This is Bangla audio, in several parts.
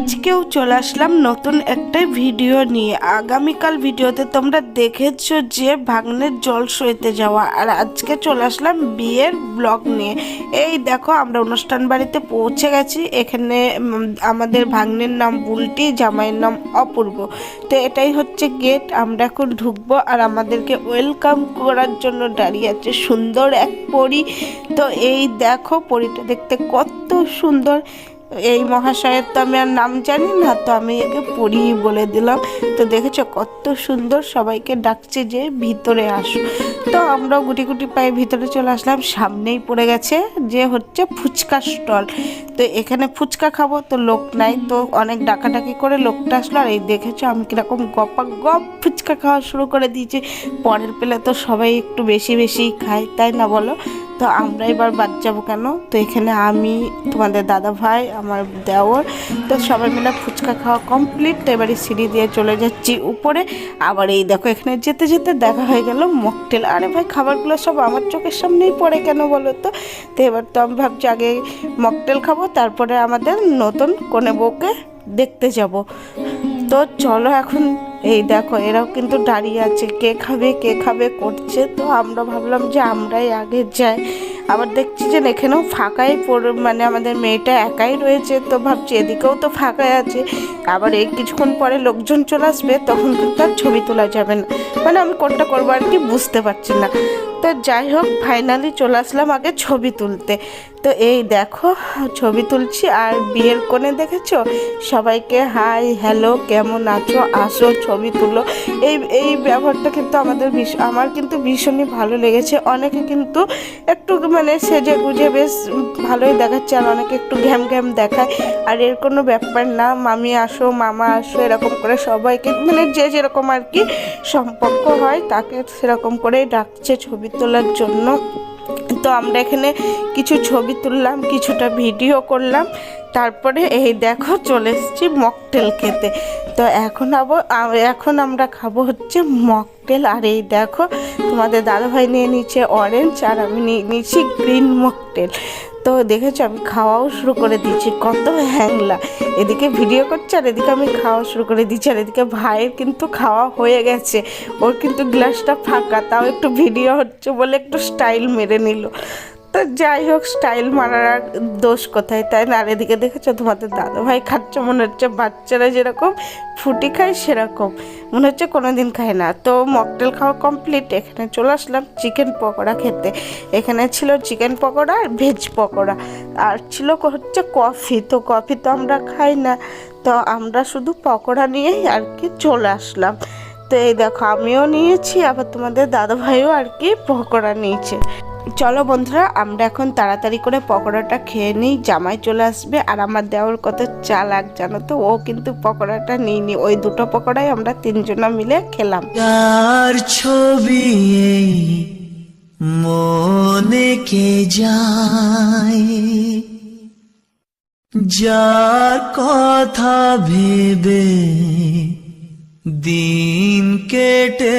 আজকেও চলে আসলাম নতুন একটা ভিডিও নিয়ে। আগামীকাল ভিডিওতে তোমরা দেখেছ যে ভাগ্নের জল সইতে যাওয়া। আর আজকে চলে আসলাম বিয়ের ব্লগ নিয়ে। এই দেখো, আমরা অনুষ্ঠান বাড়িতে পৌঁছে গেছি। এখানে আমাদের ভাগ্নের নাম বুলটি জামাইয়ের নাম অপূর্ব। তো এটাই হচ্ছে গেট আমরা এখন ঢুকবো। আর আমাদেরকে ওয়েলকাম করার জন্য দাঁড়িয়ে আছে সুন্দর এক পরি। তো এই দেখো, পরিটা দেখতে কত সুন্দর। এই মহাশয়ের তো আমি আর নাম জানি না, তো আমি একে পড়ি বলে দিলাম। তো দেখেছ কত সুন্দর সবাইকে ডাকছে যে ভিতরে আসো। তো আমরাও গুটি গুটি পায়ে ভিতরে চলে আসলাম, সামনেই পড়ে গেছে যে হচ্ছে ফুচকা স্টল। তো এখানে ফুচকা খাব তো লোক নাই, তো অনেক ডাকাডাকি করে লোকটা আসলো। আর এই দেখেছ আমি কীরকম গপা গপ ফুচকা খাওয়া শুরু করে দিয়েছি। পরের পেলে তো সবাই একটু বেশি বেশি খায়, তাই না বলো? তো আমরা এবার বাদ যাব কেন? তো এখানে আমি, তোমাদের দাদা ভাই, আমার দেওর, তো সবাই মিলে ফুচকা খাওয়া কমপ্লিট তো এবারে সিঁড়ি দিয়ে চলে যাচ্ছি উপরে। আবার এই দেখো, এখানে যেতে যেতে দেখা হয়ে গেল মকটেল। আরে ভাই, খাবারগুলো সব আমার চোখের সামনেই পড়ে কেন বলো তো? তো এবার তো আমি ভাবছি আগে মকটেল খাব, তারপরে আমাদের নতুন কোনে বউকে দেখতে যাব। তো চলো এখন এই দেখো, এরাও কিন্তু দাঁড়িয়ে আছে। কে খাবে কে খাবে, করছে। তো আমরা ভাবলাম যে আমরাই আগে যাই। আবার দেখছি যে এখানেও ফাঁকাই পড়ে মানে আমাদের মেয়েটা একাই রয়েছে। তো ভাবছি এদিকেও তো ফাঁকাই আছে। আবার এই কিছুক্ষণ পরে লোকজন চলে আসবে, তখন কিন্তু আর ছবি তোলা যাবে না। মানে আমি কোনটা করব আর কি বুঝতে পারছি না। তো যাই হোক ফাইনালি চলে আসলাম আগে ছবি তুলতে। তো এই দেখো, ছবি তুলছি আর বিয়ের কোণে দেখেছ? সবাইকে হাই হ্যালো কেমন আছো? আসো, ছবি তুলো। এই এই ব্যবহারটা কিন্তু আমাদের আমার কিন্তু ভীষণই ভালো লেগেছে। অনেকে কিন্তু একটু মানে সেজে গুজে বেশ ভালোই দেখাচ্ছে আর অনেকে একটু ঘ্যাম ঘ্যাম দেখায়। আর এর কোনো ব্যাপার না, মামি আসো, মামা আসো, এরকম করে সবাইকে মানে যে যেরকম আর কি সম্পর্ক হয়, তাকে সেরকম করেই ডাকছে ছবি তোলার জন্য। তো আমরা এখানে কিছু ছবি তুললাম, কিছুটা ভিডিও করলাম। তারপরে এই দেখো চলে এসেছি মকটেল খেতে। তো এখন আবো, এখন আমরা খাব হচ্ছে মকটেল। আর এই দেখো তোমাদের দাদাভাই নিয়ে নিচ্ছে অরেঞ্জ আর আমি নিয়ে নিচ্ছি গ্রিন মকটেল। তো দেখেছ, আমি খাওয়াও শুরু করে দিচ্ছি কত হ্যাংলা। এদিকে ভিডিও করছে আর এদিকে আমি খাওয়া শুরু করে দিচ্ছি আর এদিকে ভাইয়ের কিন্তু খাওয়া হয়ে গেছে। ওর কিন্তু গ্লাসটা ফাঁকা, তাও একটু ভিডিও হচ্ছে বলে একটু স্টাইল মেরে নিল। তো যাই হোক স্টাইল মারার দোষ কোথায়? তাই না? আর এদিকে দেখেছ তোমাদের দাদা ভাই খাচ্ছে, মনে হচ্ছে বাচ্চারা যেরকম ফুটি খায় সেরকম। মনে হচ্ছে কোনো দিন খায় না। তো মকটেল খাওয়া কমপ্লিট এখানে চলে আসলাম চিকেন পকোড়া খেতে। এখানে ছিল চিকেন পকোড়া আর ভেজ পকোড়া। আর ছিল হচ্ছে কফি তো কফি তো আমরা খাই না। তো আমরা শুধু পকোড়া নিয়েই আর কি চলে আসলাম। তো এই দেখো, আমিও নিয়েছি, আবার তোমাদের দাদা ভাইও আর কি পকোড়া নিয়েছে। চলো বন্ধুরা, আমরা এখন তাড়াতাড়ি করে পকোড়াটা খেয়ে নিই। জামাই চলে আসবে আর আমার দেওয়ার কত চালাক জানো তো? ও কিন্তু পকোড়াটা নিইনি। ওই দুটো পকোড়াই আমরা তিনজনা মিলে খেলাম। ছবি মনে কে যায়? যার কথা ভেবে দিন কেটে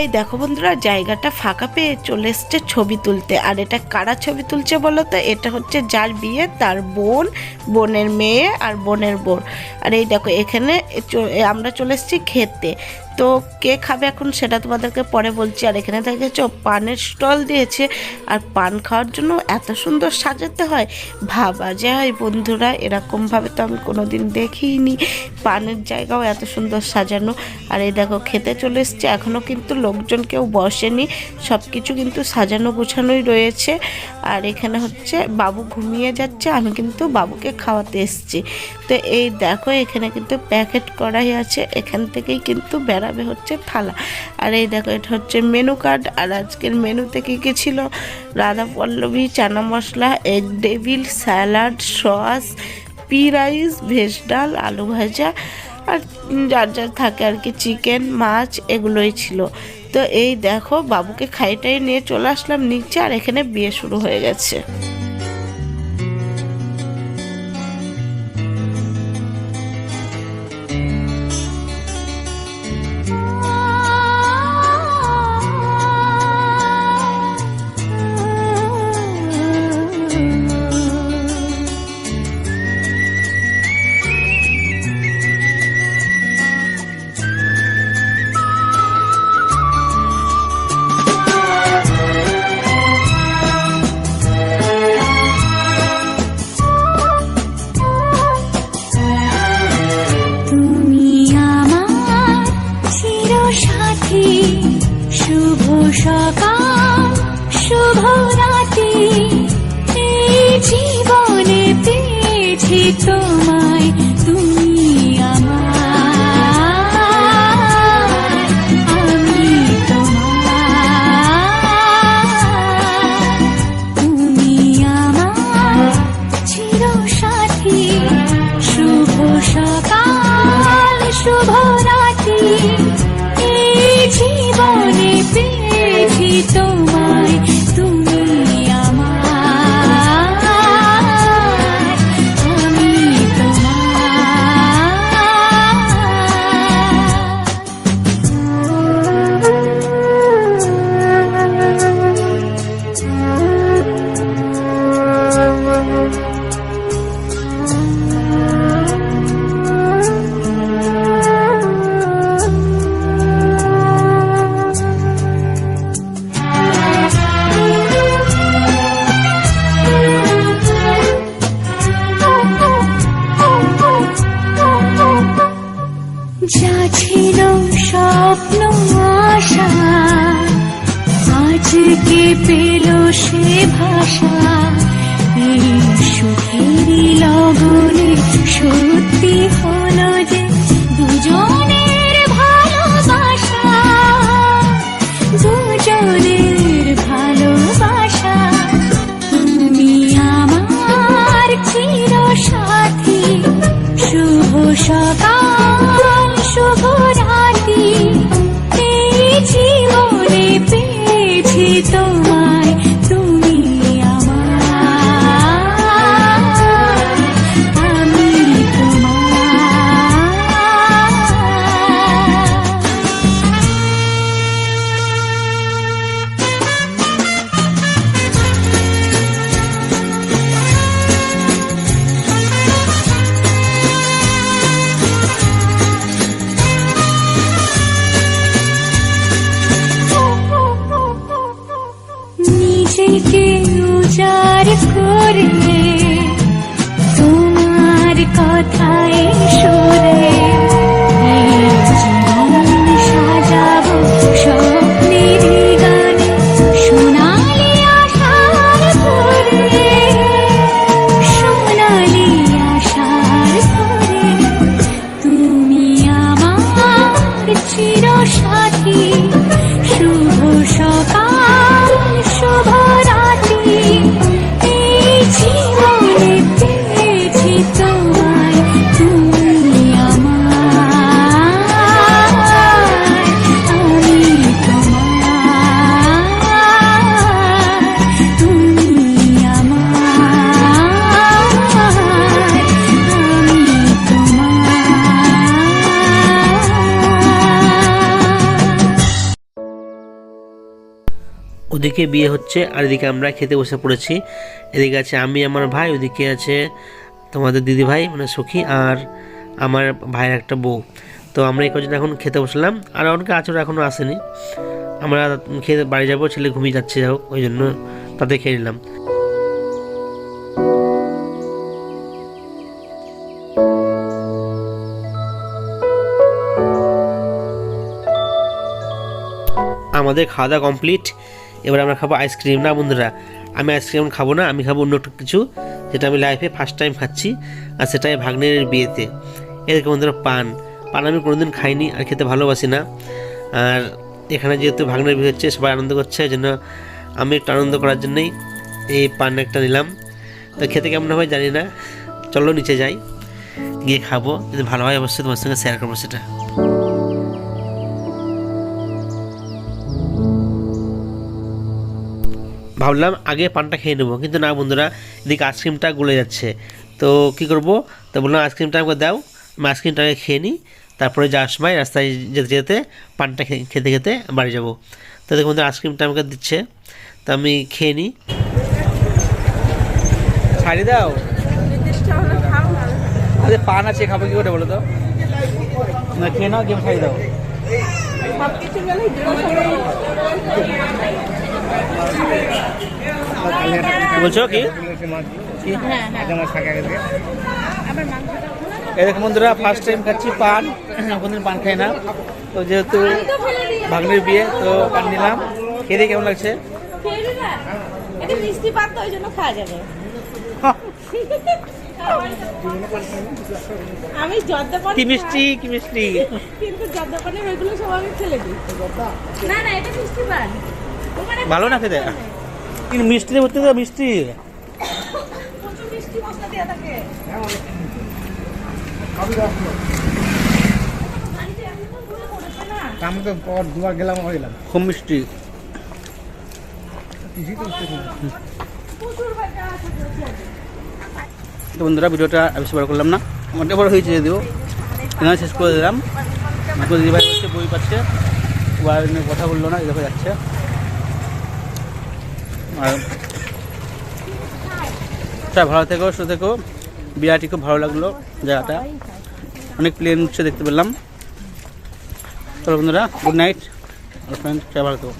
এই দেখো বন্ধুরা, জায়গাটা ফাঁকা পেয়ে চলে এসছে ছবি তুলতে। আর এটা কারা ছবি তুলছে বলো তো? এটা হচ্ছে যার বিয়ে, তার বোন, বোনের মেয়ে আর বোনের বোন আর এই দেখো, এখানে আমরা চলে এসছি খেতে। তো কে খাবে এখন সেটা তোমাদেরকে পরে বলছি। আর এখানে দেখেছ, পানের স্টল দিয়েছে। আর পান খাওয়ার জন্য এত সুন্দর সাজাতে হয়। ভাবা যায় বন্ধুরা, এরকমভাবে তো আমি কোনো কোনোদিন দেখিনি। পানের জায়গাও এত সুন্দর সাজানো। আর এই দেখো, খেতে চলে এসছে। এখনও কিন্তু লোকজন কেউ বসেনি। সব কিছু কিন্তু সাজানো গোছানোই রয়েছে। আর এখানে হচ্ছে, বাবু ঘুমিয়ে যাচ্ছে। আমি কিন্তু বাবুকে খাওয়াতে এসেছি। তো এই দেখো, এখানে কিন্তু প্যাকেট করাই আছে। এখান থেকেই কিন্তু বেরাবে হচ্ছে থালা। আর এই দেখো, এটা হচ্ছে মেনু কার্ড আর আজকের মেনুতে কী কী ছিল? রাধা Pallavi chana masala egg devil salad sauce P rice veg ডাল, আলু ভাজা, আর যার যার থাকে আর কি চিকেন মাছ, এগুলোই ছিল। তো এই দেখো, বাবুকে খাইটাই নিয়ে চলে আসলাম নিচে, আর এখানে বিয়ে শুরু হয়ে গেছে। করে। তোমার কথায় ওদিকে বিয়ে হচ্ছে, আর এদিকে আমরা খেতে বসে পড়েছি। এদিকে আছে আমি, আমার ভাই, ওদিকে আছে তোমাদের দিদি ভাই মানে সখী, আর আমার ভাইয়ের একটা বউ। তো আমরা এই কজন এখন খেতে বসলাম, আর অনেকে আচর এখনও আসেনি। আমরা খেতে বাড়ি যাব, ছেলে ঘুমিয়ে যাচ্ছে যাও ওই জন্য তাতে খেয়ে নিলাম। আমাদের খাওয়া দাওয়া কমপ্লিট। এবার আমরা খাব আইসক্রিম। না বন্ধুরা, আমি আইসক্রিম খাব না, আমি খাব অন্য কিছু, যেটা আমি লাইফে ফার্স্ট টাইম খাচ্ছি, আর সেটাই ভাগ্নের বিয়েতে। এদেরকে বন্ধুরা, পান। পান আমি কোনোদিন খাইনি, আর খেতে ভালোবাসি না। আর এখানে যেহেতু ভাগ্নের বিয়ে হচ্ছে, সবাই আনন্দ করছে, এই জন্য আমি একটু আনন্দ করার জন্যই এই পান একটা নিলাম। তো খেতে কেমন হবে জানি না, চলো নিচে যাই, গিয়ে খাব। যদি ভালো হয় অবশ্যই তোমার সঙ্গে শেয়ার করব সেটা। ভাবলাম আগে পানটা খেয়ে নেব। কিন্তু না বন্ধুরা, এদিকে আইসক্রিমটা গলে যাচ্ছে। তো কি করব? তো বললাম, আইসক্রিমটা আমাকে দাও, আমি আইসক্রিমটা আগে খেয়ে নিই। তারপরে যাওয়ার সময় রাস্তায় যেতে যেতে পানটা খেতে খেতে বাড়ি যাব। তো দেখুন বন্ধুরা, আইসক্রিমটা আমাকে দিচ্ছে। তো আমি খেয়ে নিই। ছাড়ি দাও। আরে, পান আছে, খাব কি করে বলো তো? না, খেয়ে নাও গেম ছাড়ি দাও। বলছো কি? এরকম বন্ধুরা ফার্স্ট টাইম খাচ্ছি পান। কোনদিন পান খাই না। তো যেহেতু ভাগ্নের বিয়ে তো পান নিলাম। দিয়ে কেমন লাগছে। মিষ্টি পান তো ওই জন্য খাওয়া যাবে আমি কি মিষ্টি কি মিষ্টি? কিন্তু যদ্দপানি ওইগুলো সব আমি ফেলে দিই। না না এটা মিষ্টি পান। ওখানে ভালো না খেতে? কিন্তু মিষ্টি ভর্তি তো মিষ্টি। আমি তো দুবার গেলাম হইলাম খুব মিষ্টি। তো বন্ধুরা ভিডিওটা বেশি বড় করলাম না। মোটামুটি বড় হয়েছে যদিও। এখানে শেষ করে দিলাম। এখন দিদিভাই হচ্ছে বই পাচ্ছে। কথা বলল না এই দেখো যাচ্ছে। আর ভালো থেকো, সুস্থ থেকো। বিরাটি খুব ভালো লাগল জায়গাটা। অনেক প্লেন উঠছে দেখতে পেলাম। চলো বন্ধুরা গুড নাইট ফ্রেন্ড ভালো থেকো।